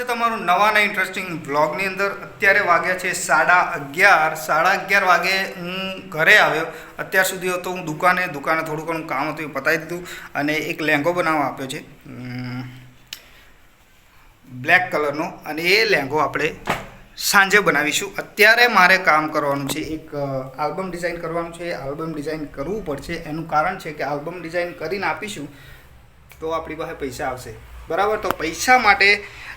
તમારું નવા અને ઇન્ટરેસ્ટિંગ બ્લોગની અંદર. અત્યારે વાગ્યા છે સાડા અગિયાર. સાડા અગિયાર વાગે હું ઘરે આવ્યો. અત્યાર સુધી હતો હું દુકાને. દુકાને થોડું ઘણું કામ હતું એ પતાવી દીધું અને એક લહેંગો બનાવવા આપ્યો છે. બ્લેક કલરનો અને એ લહેંગો આપણે સાંજે બનાવીશું. અત્યારે મારે કામ કરવાનું છે. એક આલ્બમ ડિઝાઇન કરવાનું છે. આલ્બમ ડિઝાઇન કરવું પડશે. એનું કારણ છે કે આલ્બમ ડિઝાઇન કરીને આપીશું તો આપણી પાસે પૈસા આવશે. બરાબર? તો પૈસા માટે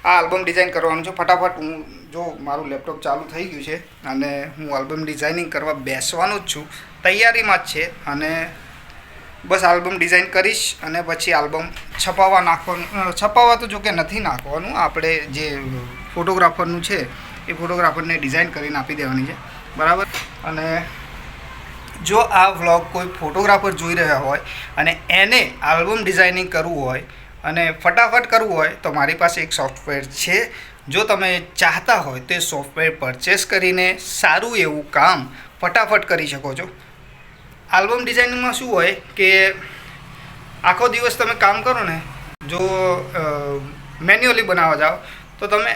આ આલ્બમ ડિઝાઇન કરવાનું છે. ફટાફટ હું જો મારું લેપટોપ ચાલુ થઈ ગયું છે અને હું આલ્બમ ડિઝાઇનિંગ કરવા બેસવાનો જ છું. તૈયારીમાં જ છે અને બસ આલ્બમ ડિઝાઇન કરીશ અને પછી આલ્બમ છપાવવા નાખવાનું છપાવવા તો જો કે નથી નાખવાનું. આપણે જે ફોટોગ્રાફરનું છે એ ફોટોગ્રાફરને ડિઝાઇન કરીને આપી દેવાની છે. બરાબર? અને જો આ વ્લોગ કોઈ ફોટોગ્રાફર જોઈ રહ્યા હોય અને એને આલ્બમ ડિઝાઇનિંગ કરવું હોય અને ફટાફટ કરવું હોય તો મારી પાસે એક સોફ્ટવેર છે. જો તમે ચાહતા હોય તો સોફ્ટવેર પરચેસ કરીને સારું એવું કામ ફટાફટ કરી શકો છો. આલ્બમ ડિઝાઇનિંગમાં શું હોય કે આખો દિવસ તમે કામ કરો ને, જો મેન્યુઅલી બનાવવા જાઓ, તો તમે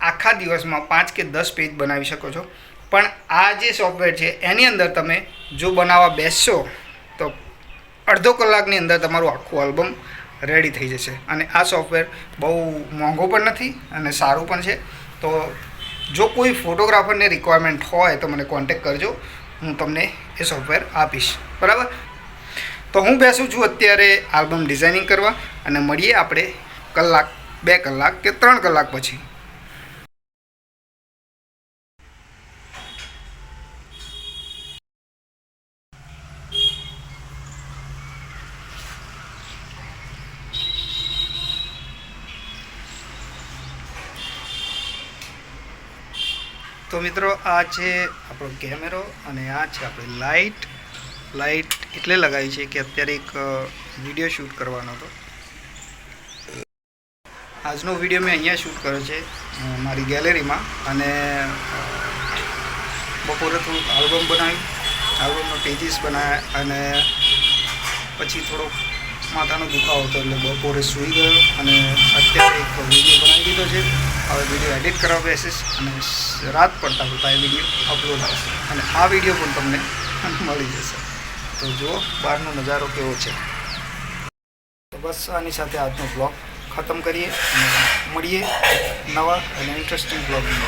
આખા દિવસમાં પાંચ કે દસ પેજ બનાવી શકો છો. પણ આ જે સોફ્ટવેર છે, એની અંદર તમે જો બનાવવા બેસશો, તો અડધો કલાકની અંદર તમારું આખું આલ્બમ રેડી થઈ જશે. અને આ સોફ્ટવેર બહુ મોંઘો પણ નથી અને સારું પણ છે. તો જો કોઈ ફોટોગ્રાફરને રિક્વાયરમેન્ટ હોય તો મને કોન્ટેક કરજો. હું તમને એ સોફ્ટવેર આપીશ. બરાબર? તો હું બેસું છું અત્યારે આલ્બમ ડિઝાઇનિંગ કરવા અને મળીએ આપણે કલાક, બે કલાક કે ત્રણ કલાક પછી. તો મિત્રો, આ છે આપણો કેમેરો અને આ છે આપણી લાઇટ. લાઇટ એટલે લગાવી છે કે અત્યારે એક વીડિયો શૂટ કરવાનો હતો. આજનો વીડિયો મેં અહીંયા શૂટ કર્યો છે મારી ગેલેરીમાં અને બપોરે થોડુંક આલ્બમ બનાવ્યું આલ્બમનો પેજીસ બનાવ્યા અને પછી થોડોક માથાનો દુખાવો હતો એટલે બપોરે સૂઈ ગયો અને અત્યારે એક વીડિયો બનાવી દીધો છે હવે વીડિયો એડિટ કરવા બેસીશ અને રાત પડતા પડતા એ વીડિયો અપલોડ આવશે અને આ વીડિયો પણ તમને મળી જશે. તો જુઓ, બહારનો નજારો કેવો છે. તો બસ આની સાથે આજનો બ્લોગ ખતમ કરીએ અને મળીએ નવા અને ઇન્ટરેસ્ટિંગ બ્લોગની